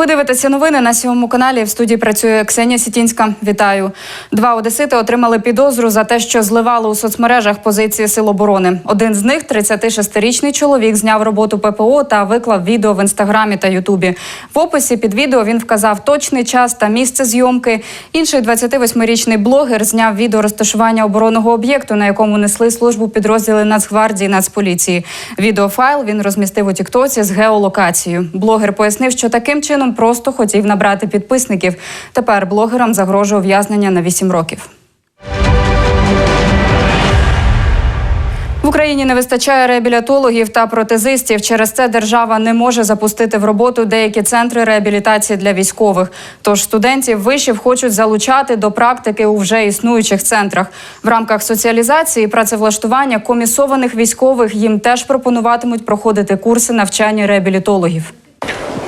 Ви дивитеся новини на сьомому каналі. В студії працює Ксенія Сітінська. Вітаю. Два одесити отримали підозру за те, що зливали у соцмережах позиції сил оборони. Один з них, 36-річний чоловік, зняв роботу ППО та виклав відео в інстаграмі та Ютубі. В описі під відео він вказав точний час та місце зйомки. Інший 28-річний блогер зняв відео розташування оборонного об'єкту, на якому несли службу підрозділи Нацгвардії Нацполіції. Відеофайл він розмістив у Тіктоці з геолокацією. Блогер пояснив, що таким чином просто хотів набрати підписників. Тепер блогерам загрожує ув'язнення на 8 років. В Україні не вистачає реабілітологів та протезистів. Через це держава не може запустити в роботу деякі центри реабілітації для військових. Тож студентів вишів хочуть залучати до практики у вже існуючих центрах. В рамках соціалізації і працевлаштування комісованих військових їм теж пропонуватимуть проходити курси навчання реабілітологів.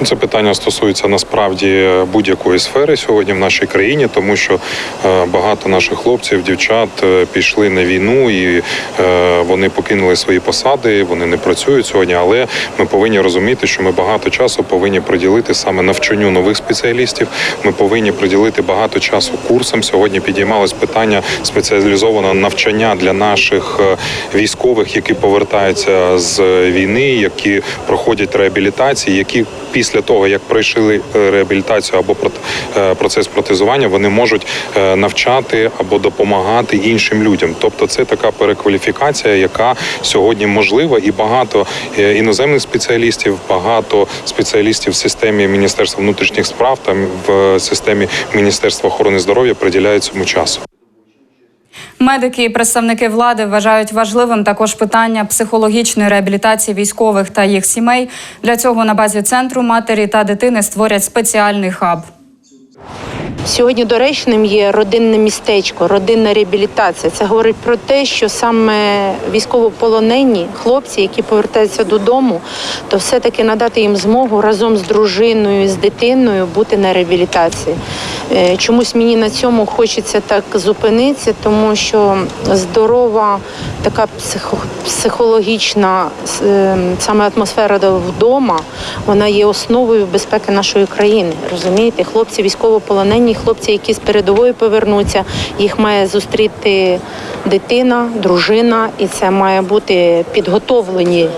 Це питання стосується насправді будь-якої сфери сьогодні в нашій країні, тому що е, багато наших хлопців, дівчат е, пішли на війну і е, вони покинули свої посади. Вони не працюють сьогодні. Але ми повинні розуміти, що ми багато часу повинні приділити саме навчанню нових спеціалістів. Ми повинні приділити багато часу курсам. Сьогодні підіймалось питання спеціалізованого навчання для наших е, військових, які повертаються з війни, які проходять реабілітації, які після того як пройшли е, реабілітацію або е, процес протезування, вони можуть е, навчати або допомагати іншим людям. Тобто, це така перекваліфікація, яка сьогодні можлива, і багато іноземних спеціалістів, багато спеціалістів в системі Міністерства внутрішніх справ та в системі Міністерства охорони здоров'я приділяють цьому часу. Медики і представники влади вважають важливим також питання психологічної реабілітації військових та їх сімей. Для цього на базі центру матері та дитини створять спеціальний хаб. Сьогодні доречним є родинне містечко, родинна реабілітація. Це говорить про те, що саме військовополонені хлопці, які повертаються додому, то все-таки надати їм змогу разом з дружиною, з дитиною бути на реабілітації. Е, Чомусь мені на цьому хочеться так зупинитися, тому що здорова така психологічна е, саме атмосфера вдома, вона є основою безпеки нашої країни. Розумієте, хлопці військовополонені, хлопці, які з передової повернуться, їх має зустріти дитина, дружина, і це має бути підготовлені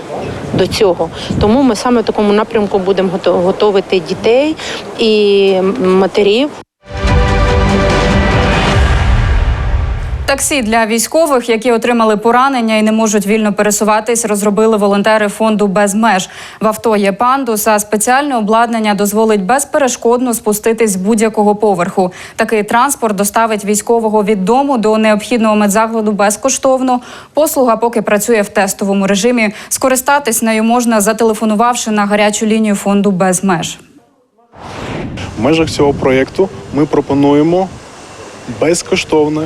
до цього. Тому ми саме в такому напрямку будемо гото- готовити дітей і матерів. Таксі для військових, які отримали поранення і не можуть вільно пересуватись, розробили волонтери фонду без меж. В авто є пандус, а спеціальне обладнання дозволить безперешкодно спуститись з будь-якого поверху. Такий транспорт доставить військового від дому до необхідного медзакладу безкоштовно. Послуга поки працює в тестовому режимі. Скористатись нею можна, зателефонувавши на гарячу лінію фонду без меж. В межах цього проєкту ми пропонуємо безкоштовне,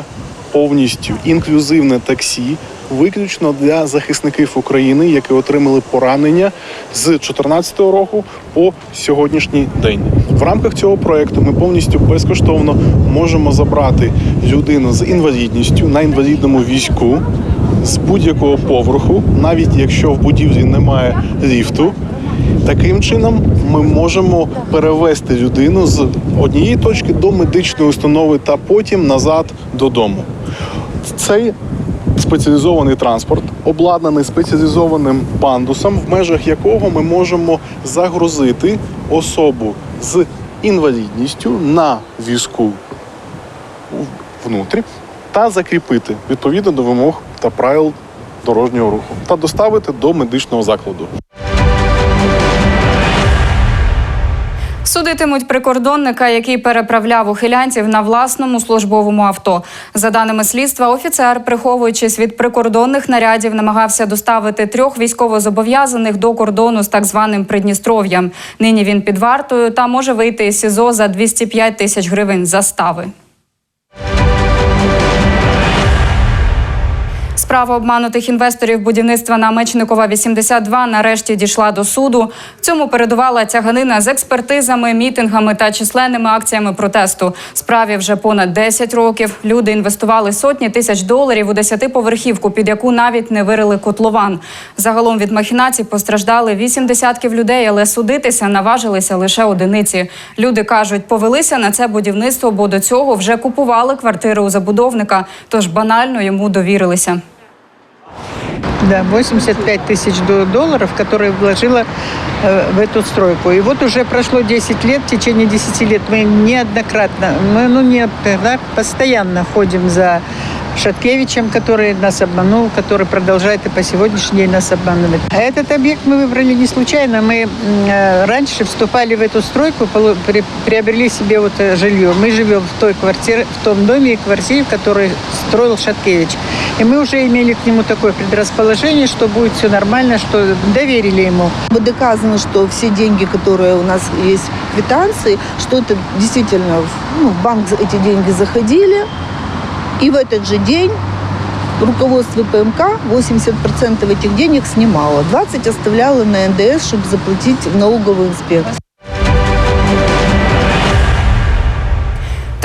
повністю інклюзивне таксі, виключно для захисників України, які отримали поранення з 2014 року по сьогоднішній день. В рамках цього проєкту ми повністю безкоштовно можемо забрати людину з інвалідністю на інвалідному візку з будь-якого поверху, навіть якщо в будівлі немає ліфту. Таким чином ми можемо перевести людину з однієї точки до медичної установи та потім назад додому. Цей спеціалізований транспорт обладнаний спеціалізованим пандусом, в межах якого ми можемо загрузити особу з інвалідністю на візку внутрі та закріпити відповідно до вимог та правил дорожнього руху та доставити до медичного закладу. Судитимуть прикордонника, який переправляв ухилянців на власному службовому авто. За даними слідства, офіцер, приховуючись від прикордонних нарядів, намагався доставити трьох військовозобов'язаних до кордону з так званим Придністров'ям. Нині він під вартою та може вийти із СІЗО за 205 тисяч гривень застави. Справа обманутих інвесторів будівництва на Мечникова 82 нарешті дійшла до суду. Цьому передувала тяганина з експертизами, мітингами та численними акціями протесту. Справі вже понад 10 років. Люди інвестували сотні тисяч доларів у десятиповерхівку, під яку навіть не вирили котлован. Загалом від махінацій постраждали вісім десятків людей, але судитися наважилися лише одиниці. Люди кажуть, повелися на це будівництво, бо до цього вже купували квартири у забудовника, тож банально йому довірилися. Да, 85 тысяч до- долларов, которые вложила э, в эту стройку. И вот уже прошло 10 лет, в течение 10 лет мы неоднократно, мы ну, не, да, постоянно ходим за Шаткевичем, который нас обманул, который продолжает и по сегодняшний день нас обманывать. А этот объект мы выбрали не случайно. Мы э, раньше вступали в эту стройку, приобрели себе вот э, жилье. Мы живем в той квартире, в том доме и квартире, который строил Шаткевич. И мы уже имели к нему такое предрасположение, что будет все нормально, что доверили ему. Доказано, что все деньги, которые у нас есть в квитанции, что это действительно ну, в банк эти деньги заходили, и в этот же день руководство ПМК 80% этих денег снимало, 20 оставляло на НДС, чтобы заплатить в налоговую инспекцию.